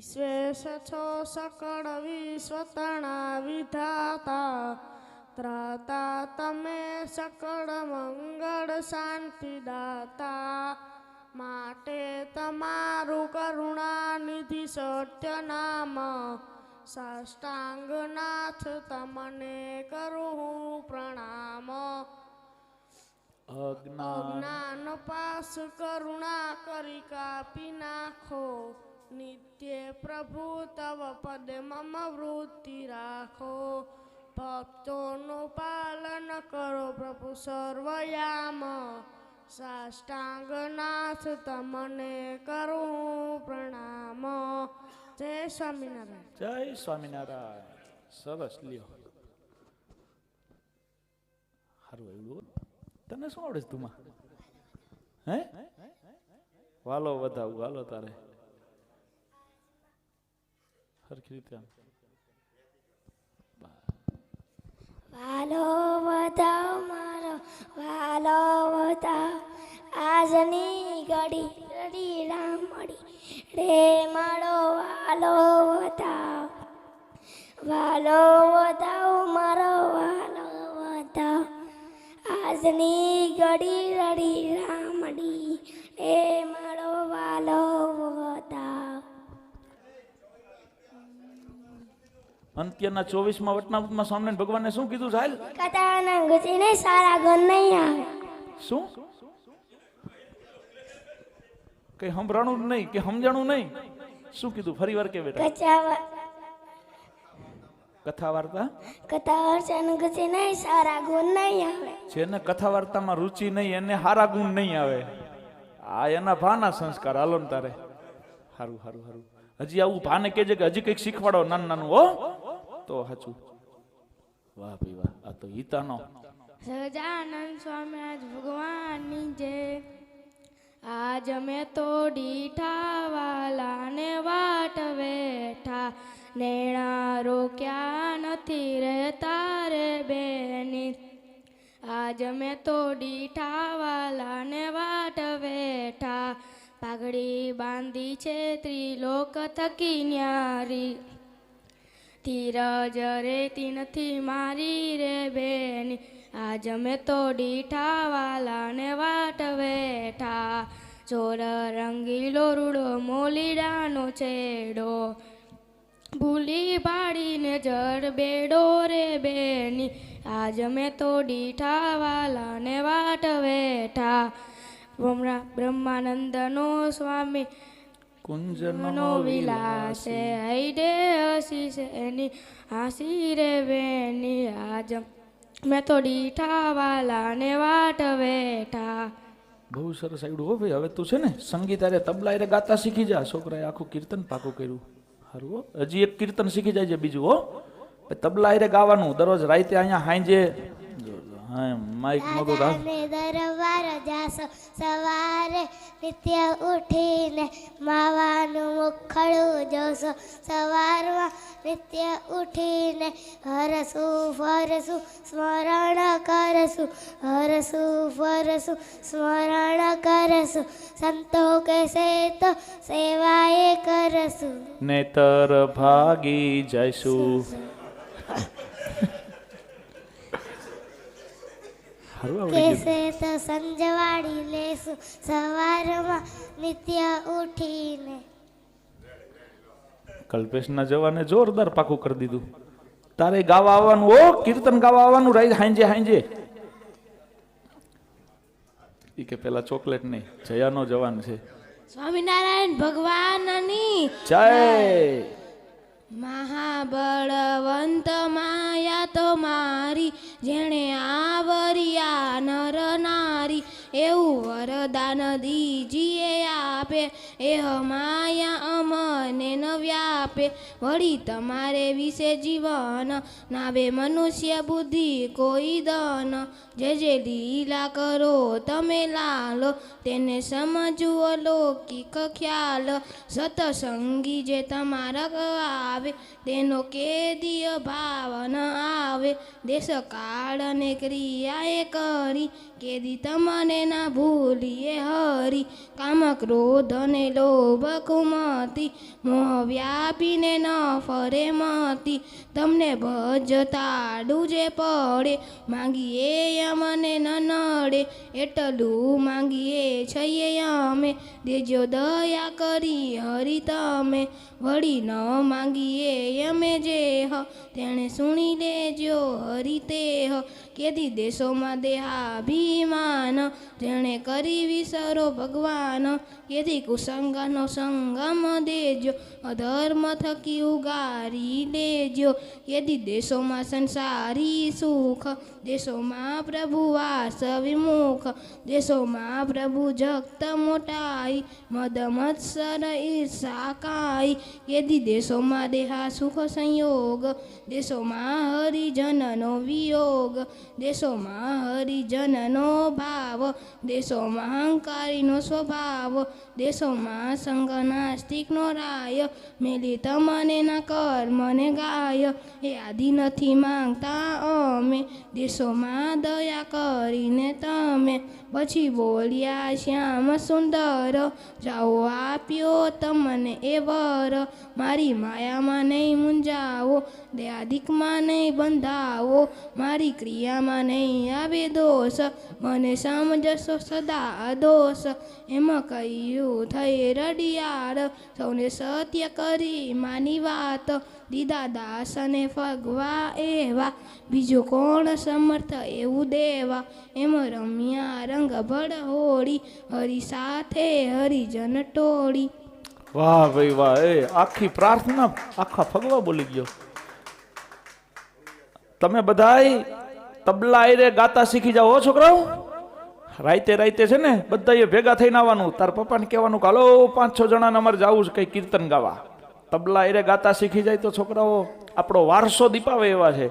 વિશ્વેશ છો સકળ વિશ્વતણા વિધાતા. ત્રાતા તમે સકળ મંગળ શાંતિ દાતા માટે તમારું કરુણા નિધિ સત્ય નામ. સાષ્ટાંગનાથ તમને કરું હું પ્રણામ અજ્ઞાન પાસ કરુણા કરી કાપી નાખો. નિત્ય પ્રભુ તવ પદ મમ વૃત્તિ રાખો ભક્તોનું પાલન કરો પ્રભુ સર્વયામ સાષ્ટાંગનાથ તમને કરું પ્રણામ જય સ્વામિનારાયણ જય સ્વામિનારાયણ સરસ લ્યો સારું આવ્યું તને શું આવડે તું હે વાલો વધાવું વાલો તારે સરખી રીતે. વાલો વધાવ મારો, વાલો વધાવ. આજની ઘડી રડી રામડી રે મારો વાલો વધાવ. વાલો વધાવ, મારો વાલો વધાવ. આજની ઘડી રડી રામડી રે અંત્યના ચોવીસમાં વટનામૃતમાં સ્વામિનારાયણ ભગવાને શું કીધું સાહેબ? કથાના ઘૂસીને સારા ગણ નહીં આવે. શું? કઈ સંભળાણું નહીં કે સમજાણું નહીં. શું કીધું? ફરી વાર કે બેટા. કથા વાર્તા? કથા અર્ચન નહીં સારા ગુણ નહીં આવે. જેને કથા વાર્તામાં રુચિ નહીં એને સારા ગુણ નહીં આવે. આ એના ભાના સંસ્કાર હાલો ને તારે. હારું હારું હારું. હજી આવું ભાને કેજે કે હજી કંઈક શીખવાડો નાનું નાનું હો. તો સાચું. વાહ ભાઈ વાહ, આ તો હિતાનો સજાનંદ સ્વામી, આજ ભગવાનની જય. આજ અમે તો ડીઠા વાલાને વાટ વેઠા. નેણા રોક્યા નથી રહેતા રે બેની. આજ અમે તો ડીઠા વાલાને વાટ વેઠા. પાઘડી બાંધી છે ત્રિલોક થકી ન્યારી. ધીરજ રેતી નથી મારી રે બેની. આજ મેં તો ડીઠા વાલાને વાટ વેઠા. ચોર રંગીલો રૂડો, મોલીડાનો છેડો. ભૂલી પાડીને જળ બેડો રે બેની. આજ મેં તો ડીઠા વાલાને વાટ બેઠા બ્રહ્માનંદનો સ્વામી કુંજનો વિલાસે હૈડે હસી છે એની હાસી રે બેની આજ મેં તો ડીઠા વાલાને વાટ વેઠા બહુ સરસ આવડું હો ભાઈ હવે તું છે ને સંગીત અરે તબલા અરે ગાતા શીખી જા છોકરાએ આખું કીર્તન પાકું કર્યું સારું હો હજી એક કીર્તન શીખી જાય છે બીજું હો તબલા અરે ગાવાનું દરરોજ રાતે અહીંયા હાંજે હા માઇક મોટું દરબાર જાસો. સવારે નિત્ય ઉઠીને માવાનું મુખડું જોશો. સવારમાં નિત્ય ઉઠીને હરસું ફરસું સ્મરણ કરશું. હરસું ફરસું સ્મરણ કરશું. સંતો કહેશે તો સેવાએ કરશું. નેતર ભાગી જઈશું હારું આવડી ગયું કેસે તો સંજવાડી લેશું સવારમાં નિત્ય ઉઠીને. કલ્પેશના જવાને જોરદાર પાકું કરી દીધું. તારે ગાવા આવવાનું ઓ કીર્તન ગાવા આવવાનું રાઈ હાંજે હાંજે. ઈ કે પેલા ચોકલેટ નહીં જયાનો જવાન છે. સ્વામિનારાયણ ભગવાનની જય. મહાબળવંત માયા તો મારી જેણે આવરિયા નરના નારી એવું વરદાન દીજીએ આપે, એહ માયા અમને ન વ્યાપે. વળી તમારે વિશે જીવન નાવે મનુષ્ય બુદ્ધિ કોઈ દન જે જે લીલા કરો તમે લાલો, તેને સમજવો લૌકિક ખ્યાલ. સતસંગી જે તમારા આવે, તેનો કેદીય ભાવન આવે. દેશ કાળ અને ક્રિયાએ કરી કેદી તમને ના ભૂલીએ હરી. કામ ક્રોધ અને લોભ કુમતી, મોહ વ્યાપીને ન ફરે મતી. તમને ભજતા જે પડે, માંગીએ અમને ન નડે. એટલું માંગીએ છીએ અમે, દેજો દયા કરી હરી તમે. વળી ન માંગીએ અમે જે હ, તેણે સુણી લેજો હરી તે હ. કેદી દેશોમાં દેહાભિમાન જેણે કરી વિસરો ભગવાન. કેદી કુસંગનો સંગમ દેજો. અધર્મ થકી ઉગારી લેજો. કેદી દેશોમાં સંસારી સુખ, દેશોમાં પ્રભુ વાસ વિમુખ, દેશોમાં પ્રભુ જગત મોટાઈ, મદ મત્સર કાઈ કેદી દેશોમાં દેહા સુખ સંયોગ, દેશોમાં હરિજનનો વિયોગ, દેશોમાં હરિજનનો ભાવ, દેશોમાં અહંકારીનો સ્વભાવ, દેશોમાં સંગ નાસ્તિકનો રાય. મેલી તમને ના કર્મને ગાય એ આદિ નથી માંગતા અમે. દેશોમાં દયા કરીને તમે પછી બોલ્યા, શ્યામ સુંદર, જાઓ, આપ્યો તમને એ વર. મારી માયામાં નહીં મૂંઝાવો, દયાદિકમાં નહીં બંધાવો. મારી ક્રિયામાં નહીં આવે દોષ, મને સમજશો સદા દોષ. એમાં કહ્યું, થઈ રડિયાર સૌને સત્ય કરી માની વાત. દીદા દાસને ફગવા એવા, બીજો કોણ સમર્થ એવું દેવા? એમ રમ્યા રંગ ભળ હોળી હરી સાથે હરિજન ટોળી. વાહ ભાઈ વાહ, એ આખી પ્રાર્થના, આખા ફગવા બોલી ગયો. તમે બધાય તબલા આયરે ગાતા શીખી જાઓ છોકરાઓ. રાઈતે રાઈતે છે ને બધા એ ભેગા થઈને આવવાનું. તાર પપ્પાને કહેવાનું હાલો, પાંચ છ જણાને અમારે જવું છે કઈ કીર્તન ગાવા. તબલા આયરે ગાતા શીખી જાય તો છોકરાઓ, આપણો વારસો દીપાવે એવા છે.